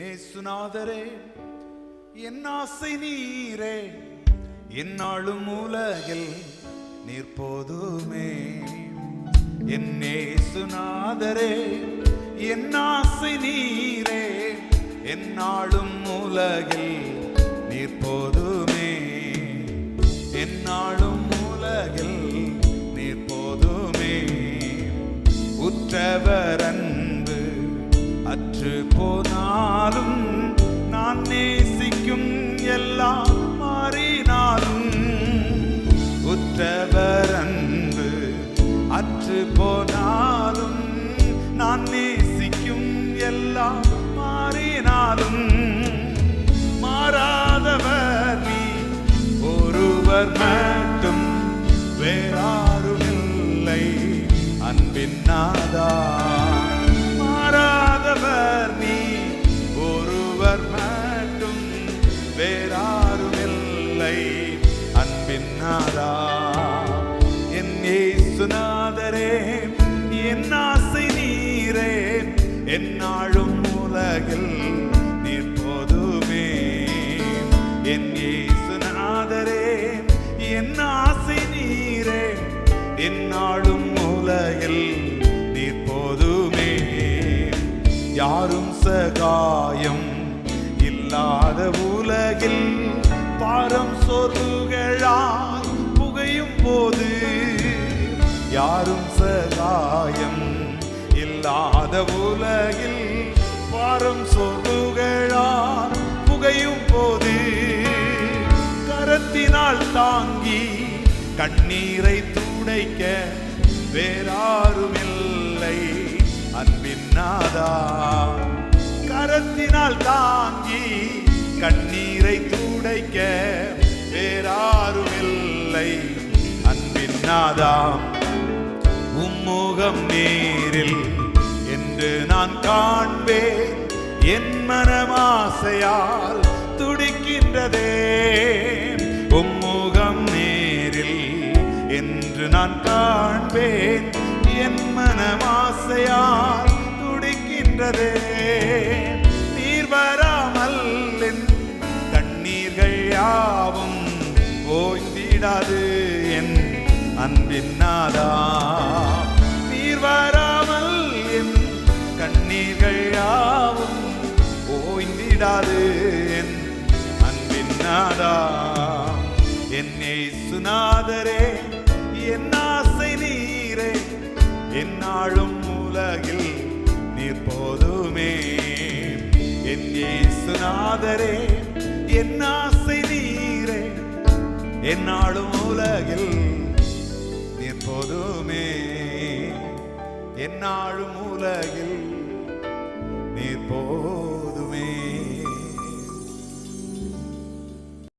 நேசுநாதரே என் ஆசை நீரே என்னாலும் உலகில் நீர் போதுமே என் நேசுநாதரே என் ஆசை நீரே என்னாலும் உலகில் நீர் போதுமே அன்பு அற்று போனாலும் நான் நேசிக்கும் எல்லாம் மாறினாலும் மாறாதவர் நீ ஒருவர் மட்டும் வேறாரும் இல்லை. அன்பின் நாதா மாறாதவர் நீ ஒருவர் மட்டும் வேறாரும் இல்லை. அன்பின் நாதா. இயேசுநாதரே என் ஆசை நீரே என்னாலும் உலகில் நீர் போதுமே. என் இயேசுநாதரே என் ஆசை நீரே என்னாலும் உலகில் நீர் போதுமே. யாரும் சகாயம் இல்லாத உலகில் பாரம் சோர்வுகளால் புகையும் போது யாரும் சகாயம் இல்லாத உலகில் பாரம் சோர்வுகளால் புகையும் போது கரத்தினால் தாங்கி கண்ணீரை துடைக்க வேறாரும் இல்லை அன்பின் நாதா கரத்தினால் தாங்கி கண்ணீரை துடைக்க வேறாரும் இல்லை அன்பின் முகம் நேரில் என்று நான் காண்பேன். என் மனமாசையால் துடிக்கின்றதே உம்முகம் நேரில் என்று நான் காண்பேன். என் மனமாசையால் துடிக்கின்றதே நீர் வராமல் என் கண்ணீர்கள் யாவும் ஓய்ந்திடாது. என் அன்பின் நாதா. வராமல் என் கண்ணீர்கள் யாவும் ஓய்ந்திடாது. என் அன்பின் நாதா என்னை சுனாதரே என் ஆசை நீரே என்னாலும் உலகில் நீர் போதுமே. என் இயேசுநாதரே என் ஆசை நீரே என்னாலும் உலகில் நாளும் உலகில் நீர் போ